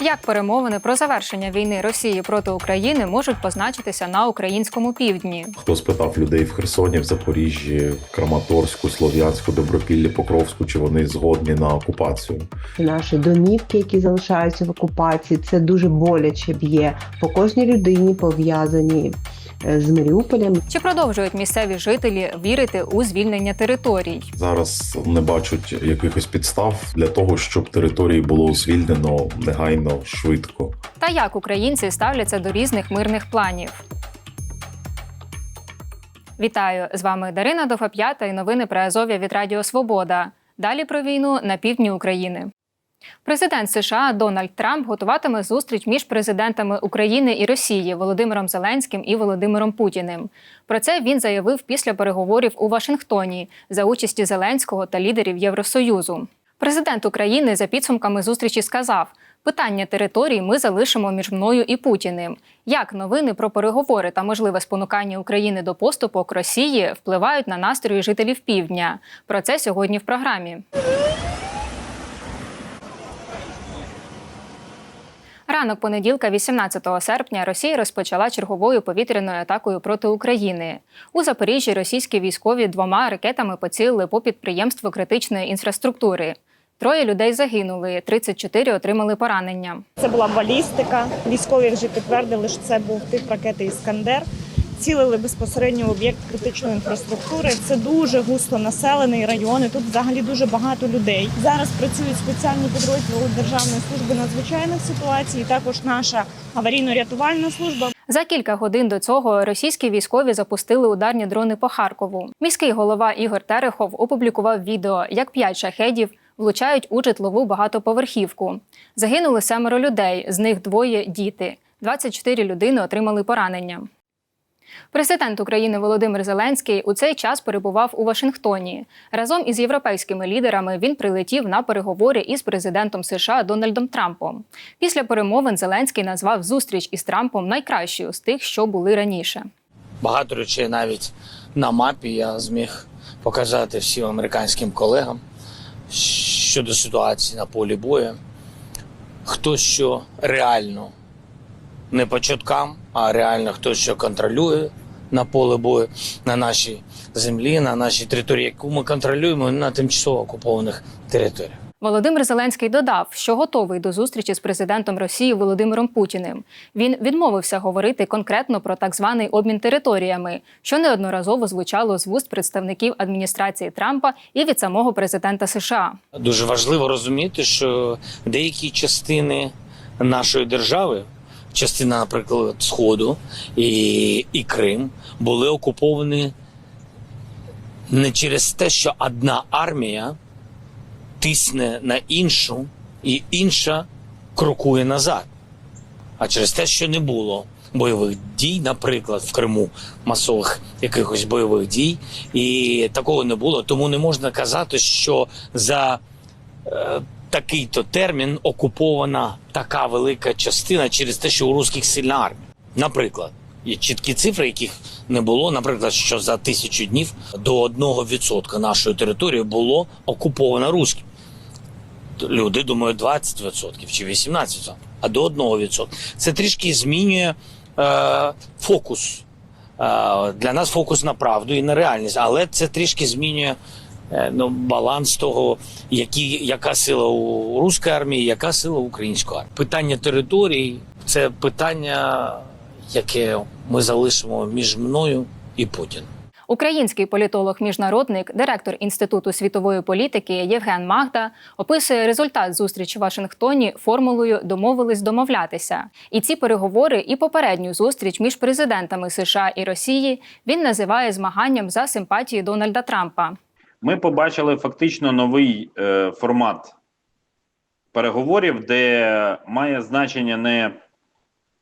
Як перемовини про завершення війни Росії проти України можуть позначитися на українському півдні? Хто спитав людей в Херсоні, в Запоріжжі, в Краматорську, Слов'янську, Добропіллі, Покровську, чи вони згодні на окупацію? Наші домівки, які залишаються в окупації, це дуже боляче б'є по кожній людині пов'язані з Маріуполем. Чи продовжують місцеві жителі вірити у звільнення територій? Зараз не бачать якихось підстав для того, щоб території було звільнено негайно, швидко. Та як українці ставляться до різних мирних планів? Вітаю! З вами Дарина Довгоп'ята і новини про Азов'я від Радіо Свобода. Далі про війну на півдні України. Президент США Дональд Трамп готуватиме зустріч між президентами України і Росії Володимиром Зеленським і Володимиром Путіним. Про це він заявив після переговорів у Вашингтоні за участі Зеленського та лідерів Євросоюзу. Президент України за підсумками зустрічі сказав: питання територій ми залишимо між мною і Путіним. Як новини про переговори та можливе спонукання України до поступок Росії впливають на настрої жителів півдня? Про це сьогодні в програмі. Ранок понеділка, 18 серпня, Росія розпочала черговою повітряною атакою проти України. У Запоріжжі російські військові двома ракетами поцілили по підприємству критичної інфраструктури. Троє людей загинули, 34 отримали поранення. Це була балістика. Військові вже підтвердили, що це був тип ракети Іскандер. Цілили безпосередньо об'єкт критичної інфраструктури. Це дуже густо населений район. Тут взагалі дуже багато людей. Зараз працюють спеціальні підрозділи Державної служби надзвичайних ситуацій. Також наша аварійно-рятувальна служба. За кілька годин до цього російські військові запустили ударні дрони по Харкову. Міський голова Ігор Терехов опублікував відео, як п'ять шахедів влучають у житлову багатоповерхівку. Загинули семеро людей, з них двоє діти. 24 людини отримали поранення. Президент України Володимир Зеленський у цей час перебував у Вашингтоні. Разом із європейськими лідерами він прилетів на переговори із президентом США Дональдом Трампом. Після перемовин Зеленський назвав зустріч із Трампом найкращою з тих, що були раніше. Багато речей навіть на мапі я зміг показати всім американським колегам щодо ситуації на полі бою. Хто що реально не по чуткам, а реально хто що контролює на поле бою на нашій землі, на нашій території, яку ми контролюємо на тимчасово окупованих територіях. Володимир Зеленський додав, що готовий до зустрічі з президентом Росії Володимиром Путіним. Він відмовився говорити конкретно про так званий обмін територіями, що неодноразово звучало з вуст представників адміністрації Трампа і від самого президента США. Дуже важливо розуміти, що деякі частини нашої держави, частина, наприклад, Сходу і, і Крим, були окуповані не через те, що одна армія тисне на іншу, і інша крокує назад, а через те, що не було бойових дій, наприклад, в Криму масових якихось бойових дій, і такого не було. Тому не можна казати, що за е, такий-то термін окупована така велика частина через те, що у русських сильна армія. Наприклад, є чіткі цифри, яких не було. Наприклад, що за тисячу днів до 1% нашої території було окуповано русським. Люди думають 20% чи 18%, а до 1%. Це трішки змінює е, фокус. Е, для нас фокус на правду і на реальність, але це трішки змінює ну, баланс того, які, яка сила у руської армії, яка сила у української армії. Питання територій це питання, яке ми залишимо між мною і Путіним. Український політолог-міжнародник, директор Інституту світової політики Євген Магда описує результат зустрічі в Вашингтоні формулою домовились домовлятися. І ці переговори, і попередню зустріч між президентами США і Росії він називає змаганням за симпатії Дональда Трампа. Ми побачили фактично новий е, формат переговорів, де має значення не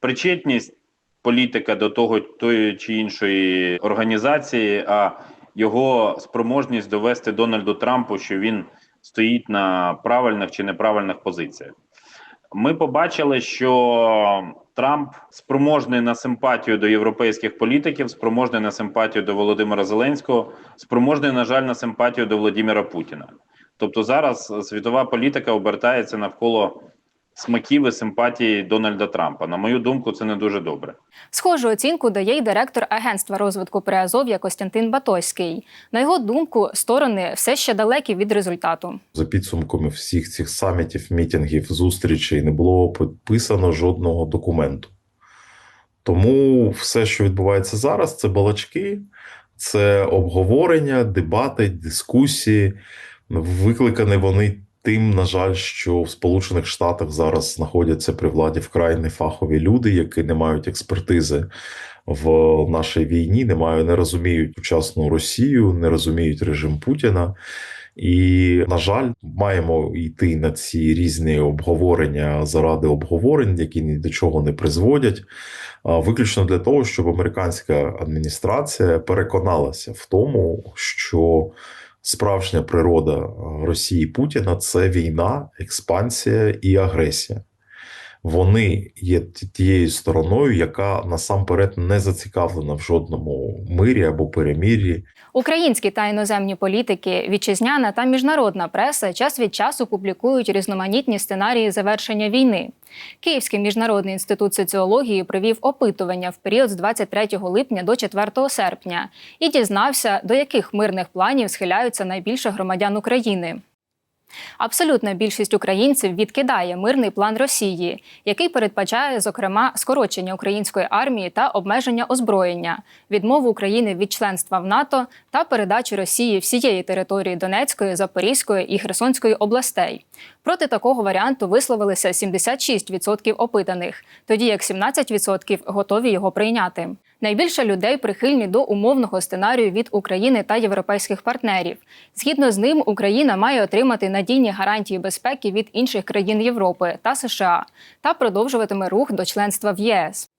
причетність політика до того тої чи іншої організації, а його спроможність довести Дональду Трампу, що він стоїть на правильних чи неправильних позиціях. Ми побачили, що Трамп спроможний на симпатію до європейських політиків, спроможний на симпатію до Володимира Зеленського, спроможний, на жаль, на симпатію до Володимира Путіна. Тобто зараз світова політика обертається навколо смаків і симпатії Дональда Трампа. На мою думку, це не дуже добре. Схожу оцінку дає й директор Агентства розвитку Приазов'я Костянтин Батойський. На його думку, сторони все ще далекі від результату. За підсумками всіх цих самітів, мітингів, зустрічей не було підписано жодного документу. Тому все, що відбувається зараз, це балачки, це обговорення, дебати, дискусії. Викликані вони тим, на жаль, що в Сполучених Штатах зараз знаходяться при владі вкрай нефахові люди, які не мають експертизи в нашій війні, не мають, не розуміють сучасну Росію, не розуміють режим Путіна. І, на жаль, маємо йти на ці різні обговорення заради обговорень, які ні до чого не призводять, виключно для того, щоб американська адміністрація переконалася в тому, що справжня природа Росії Путіна це війна, експансія і агресія. Вони є тією стороною, яка насамперед не зацікавлена в жодному мирі або перемір'ї, Українські та іноземні політики, вітчизняна та міжнародна преса час від часу публікують різноманітні сценарії завершення війни. Київський міжнародний інститут соціології провів опитування в період з 23 липня до 4 серпня і дізнався, до яких мирних планів схиляються найбільше громадян України. Абсолютна більшість українців відкидає мирний план Росії, який передбачає, зокрема, скорочення української армії та обмеження озброєння, відмову України від членства в НАТО та передачу Росії всієї території Донецької, Запорізької і Херсонської областей. Проти такого варіанту висловилися 76% опитаних, тоді як 17% готові його прийняти. Найбільше людей прихильні до умовного сценарію від України та європейських партнерів. Згідно з ним, Україна має отримати надійні гарантії безпеки від інших країн Європи та США та продовжуватиме рух до членства в єС.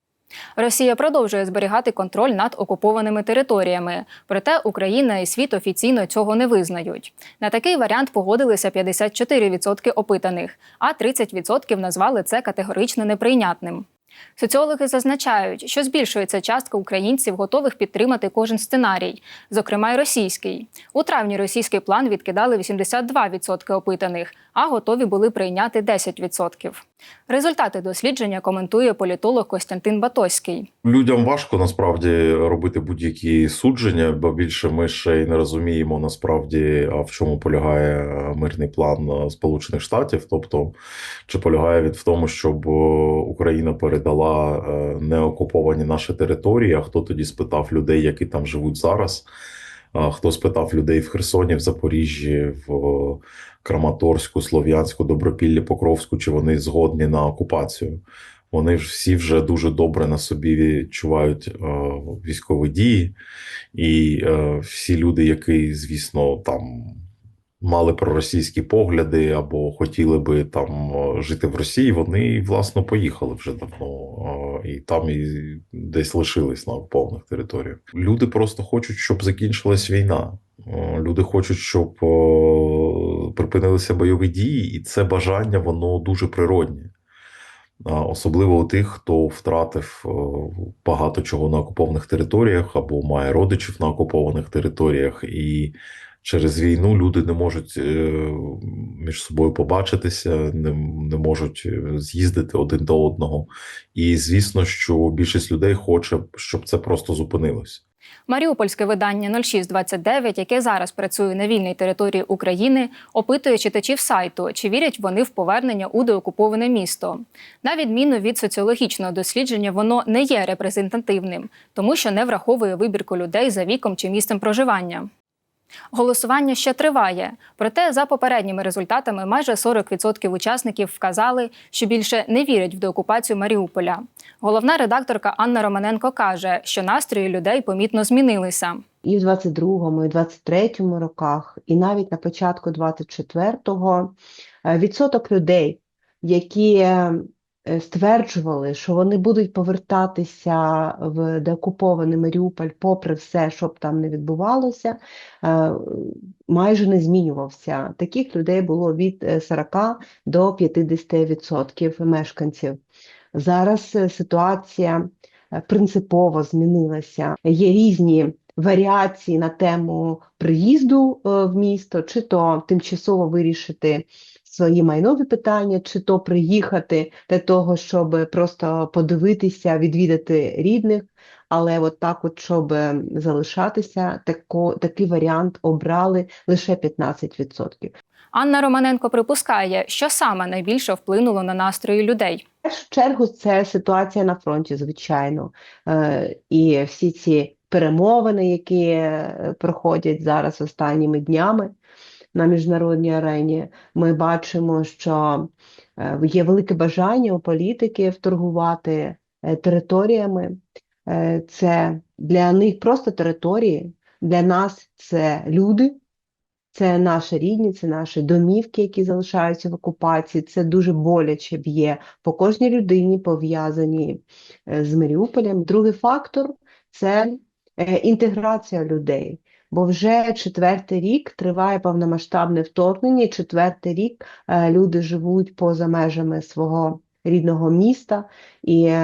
Росія продовжує зберігати контроль над окупованими територіями, проте Україна і світ офіційно цього не визнають. На такий варіант погодилися 54% опитаних, а 30% назвали це категорично неприйнятним. Соціологи зазначають, що збільшується частка українців, готових підтримати кожен сценарій, зокрема й російський. У травні російський план відкидали 82% опитаних, а готові були прийняти 10%. Результати дослідження коментує політолог Костянтин Батоський. Людям важко насправді робити будь-які судження, бо більше ми ще й не розуміємо насправді, а в чому полягає мирний план е, Сполучених Штатів, тобто чи полягає він в тому, щоб е, Україна передала е, неокуповані наші території. А хто тоді спитав людей, які там живуть зараз? Хто спитав людей в Херсоні, в Запоріжжі, в Краматорську, Слов'янську, Добропіллі, Покровську, чи вони згодні на окупацію? Вони ж всі вже дуже добре на собі відчувають е, військові дії, і е, всі люди, які, звісно, там мали проросійські погляди або хотіли би там е, жити в Росії, вони власно поїхали вже давно е, і там і десь лишились на окупованих територіях. Люди просто хочуть, щоб закінчилась війна. Е, Люди хочуть, щоб припинилися бойові дії, і це бажання воно дуже природнє. Особливо у тих, хто втратив багато чого на окупованих територіях або має родичів на окупованих територіях, і через війну люди не можуть е, між собою побачитися, не, не можуть е, з'їздити один до одного. І звісно, що більшість людей хоче, щоб це просто зупинилось. Маріупольське видання 0629, яке зараз працює на вільній території України, опитує читачів сайту, чи вірять вони в повернення у деокуповане місто. На відміну від соціологічного дослідження, воно не є репрезентативним, тому що не враховує вибірку людей за віком чи місцем проживання. Голосування ще триває, проте за попередніми результатами майже 40% учасників вказали, що більше не вірять в деокупацію Маріуполя. Головна редакторка Анна Романенко каже, що настрої людей помітно змінилися. і в 22-му, і в 23-му роках, і навіть на початку 24-го е, відсоток людей, які е, стверджували, що вони будуть повертатися в деокупований Маріуполь, попри все, що б там не відбувалося, е, майже не змінювався. Таких людей було від е, 40 до 50% мешканців. Зараз е, ситуація е, принципово змінилася. Є різні варіації на тему приїзду е, в місто, чи то тимчасово вирішити свої майнові питання, чи то приїхати для того, щоб просто подивитися, відвідати рідних. Але от так, от, щоб е, залишатися, тако, такий варіант обрали лише 15%. Анна Романенко припускає, що саме найбільше вплинуло на настрої людей. В першу чергу це ситуація на фронті, звичайно. Е, І всі ці перемовини, які е, проходять зараз останніми днями на міжнародній арені, ми бачимо, що е, є велике бажання у політиків торгувати е, територіями. Е, Це для них просто території, для нас це люди. Це наші рідні, це наші домівки, які залишаються в окупації. Це дуже боляче б'є по кожній людині, пов'язані з Маріуполем. Другий фактор це інтеграція людей. Бо вже четвертий рік триває повномасштабне вторгнення, четвертий рік е, люди живуть поза межами свого рідного міста, і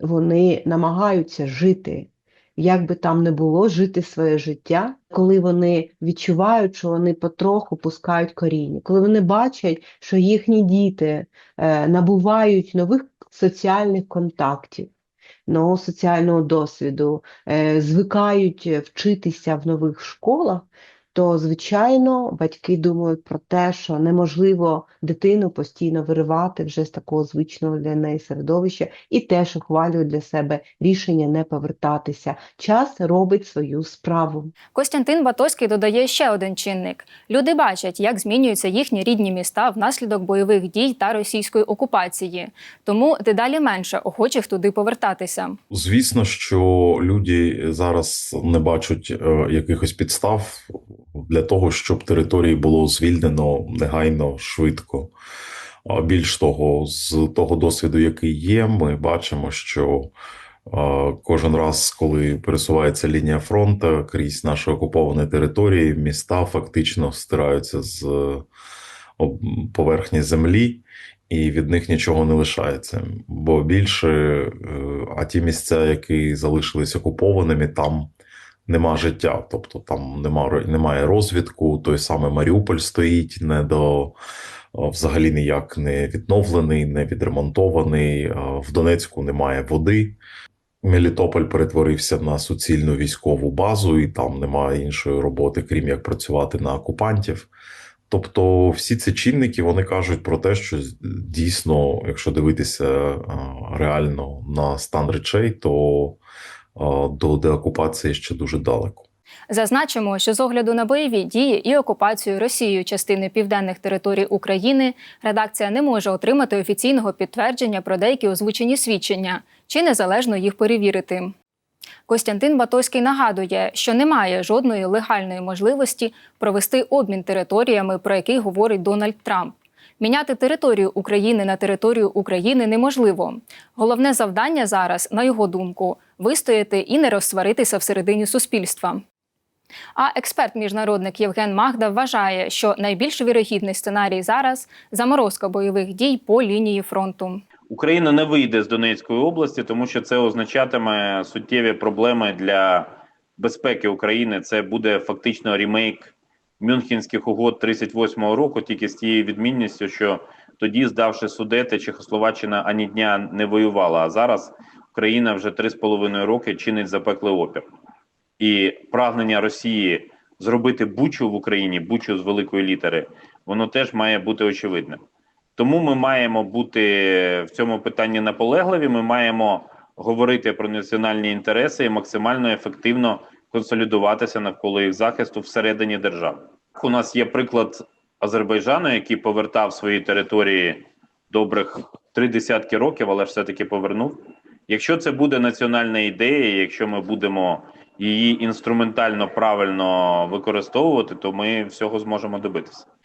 вони намагаються жити як би там не було, жити своє життя, коли вони відчувають, що вони потроху пускають коріння, коли вони бачать, що їхні діти е, набувають нових соціальних контактів, нового соціального досвіду, е, звикають вчитися в нових школах, то, звичайно, батьки думають про те, що неможливо дитину постійно виривати вже з такого звичного для неї середовища, і теж ухвалюють для себе рішення не повертатися. Час робить свою справу. Костянтин Батоський додає ще один чинник: люди бачать, як змінюються їхні рідні міста внаслідок бойових дій та російської окупації, тому дедалі менше охочих туди повертатися. Звісно, що люди зараз не бачать е, якихось підстав для того, щоб території було звільнено негайно, швидко. Більш того, з того досвіду, який є, ми бачимо, що кожен раз, коли пересувається лінія фронту крізь наші окуповані території, міста фактично стираються з поверхні землі і від них нічого не лишається. Бо більше, е, а ті місця, які залишились окупованими, там нема життя. Тобто там нема, немає розвідку, той самий Маріуполь стоїть не до. Взагалі ніяк не відновлений, не відремонтований. В Донецьку немає води. Мелітополь перетворився на суцільну військову базу, і там немає іншої роботи, крім як працювати на окупантів. Тобто, всі ці чинники вони кажуть про те, що дійсно, якщо дивитися реально на стан речей, то до деокупації ще дуже далеко. Зазначимо, що з огляду на бойові дії і окупацію Росією частини південних територій України редакція не може отримати офіційного підтвердження про деякі озвучені свідчення чи незалежно їх перевірити. Костянтин Батоський нагадує, що немає жодної легальної можливості провести обмін територіями, про який говорить Дональд Трамп. Міняти територію України на територію України неможливо. Головне завдання зараз, на його думку, вистояти і не розсваритися всередині суспільства. А експерт-міжнародник Євген Магда вважає, що найбільш вірогідний сценарій зараз заморозка бойових дій по лінії фронту. Україна не вийде з Донецької області, тому що це означатиме суттєві проблеми для безпеки України. Це буде фактично ремейк Мюнхенських угод 38-го року, тільки з тією відмінністю, що тоді, здавши судети, Чехословаччина ані дня не воювала. А зараз Україна вже три з половиною роки чинить запеклий опір. І прагнення Росії зробити бучу в Україні, бучу з великої літери, воно теж має бути очевидним. Тому ми маємо бути в цьому питанні наполегливі. Ми маємо говорити про національні інтереси і максимально ефективно консолідуватися навколо їх захисту всередині держави. У нас є приклад Азербайджану, який повертав свої території добрих три десятки років, але все таки повернув. Якщо це буде національна ідея, якщо ми будемо її інструментально правильно використовувати, то ми всього зможемо добитися.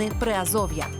Новини Приазов'я.